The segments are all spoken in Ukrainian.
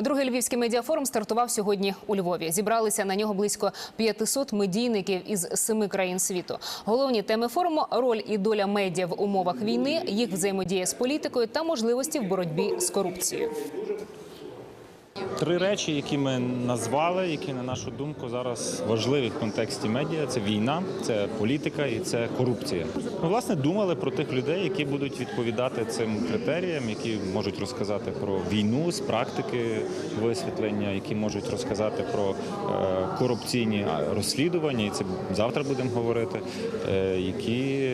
Другий львівський медіафорум стартував сьогодні у Львові. Зібралися на нього близько 500 медійників із семи країн світу. Головні теми форуму роль і доля медіа в умовах війни, їх взаємодія з політикою та можливості в боротьбі з корупцією. Три речі, які ми назвали, які на нашу думку зараз важливі в контексті медіа: це війна, це політика і це корупція. Ми власне думали про тих людей, які будуть відповідати цим критеріям, які можуть розказати про війну з практики висвітлення, які можуть розказати про е, корупційні розслідування, і це завтра будемо говорити, е, які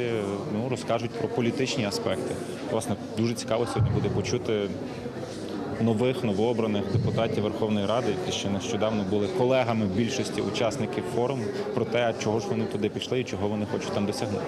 ну розкажуть про політичні аспекти. Власне, дуже цікаво сьогодні буде почути нових новообраних депутатів Верховної Ради, які ще нещодавно були колегами більшості учасників форуму, про те, чого ж вони туди пішли і чого вони хочуть там досягнути.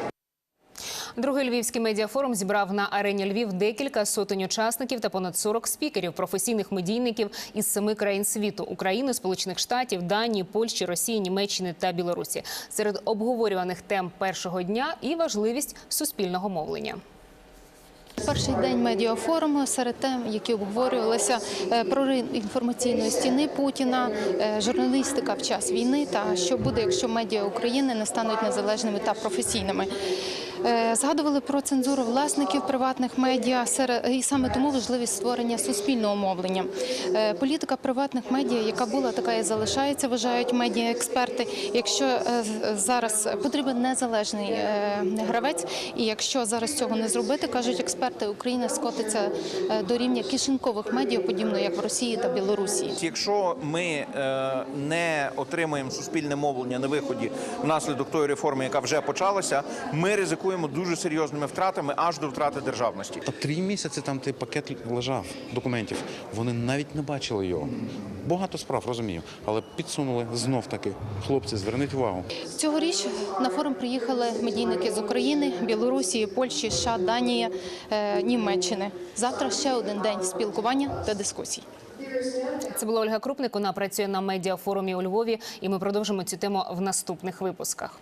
Другий львівський медіафорум зібрав на арені Львів декілька сотень учасників та понад 40 спікерів, професійних медійників із семи країн світу: України, Сполучених Штатів, Данії, Польщі, Росії, Німеччини та Білорусі. Серед обговорюваних тем першого дня і важливість суспільного мовлення. Перший день медіафоруму серед тем, які обговорювалися про інформаційної стіни Путіна, е, журналістика в час війни та що буде, якщо медіа України не стануть незалежними та професійними. Е, Згадували про цензуру власників приватних медіа і саме тому важливість створення суспільного мовлення. Е, Політика приватних медіа, яка була, така і залишається, вважають медіаексперти. Якщо е, зараз потрібен незалежний гравець, і якщо зараз цього не зробити, кажуть експерти, Україна скотиться до рівня кишенькових медіа, подібно як в Росії та Білорусі. Якщо ми не отримаємо суспільне мовлення на виході внаслідок тої реформи, яка вже почалася, ми ризикуємо дуже серйозними втратами аж до втрати державності. Та три місяці там той пакет лежав документів. Вони навіть не бачили його. Багато справ розумію, але підсунули знов таки. Хлопці, зверніть увагу. Цьогоріч на форум приїхали медійники з України, Білорусі, Польщі, США, Данії, е, Німеччини. Завтра ще один день спілкування та дискусій. Це була Ольга Крупник. Вона працює на медіафорумі у Львові, і ми продовжимо цю тему в наступних випусках.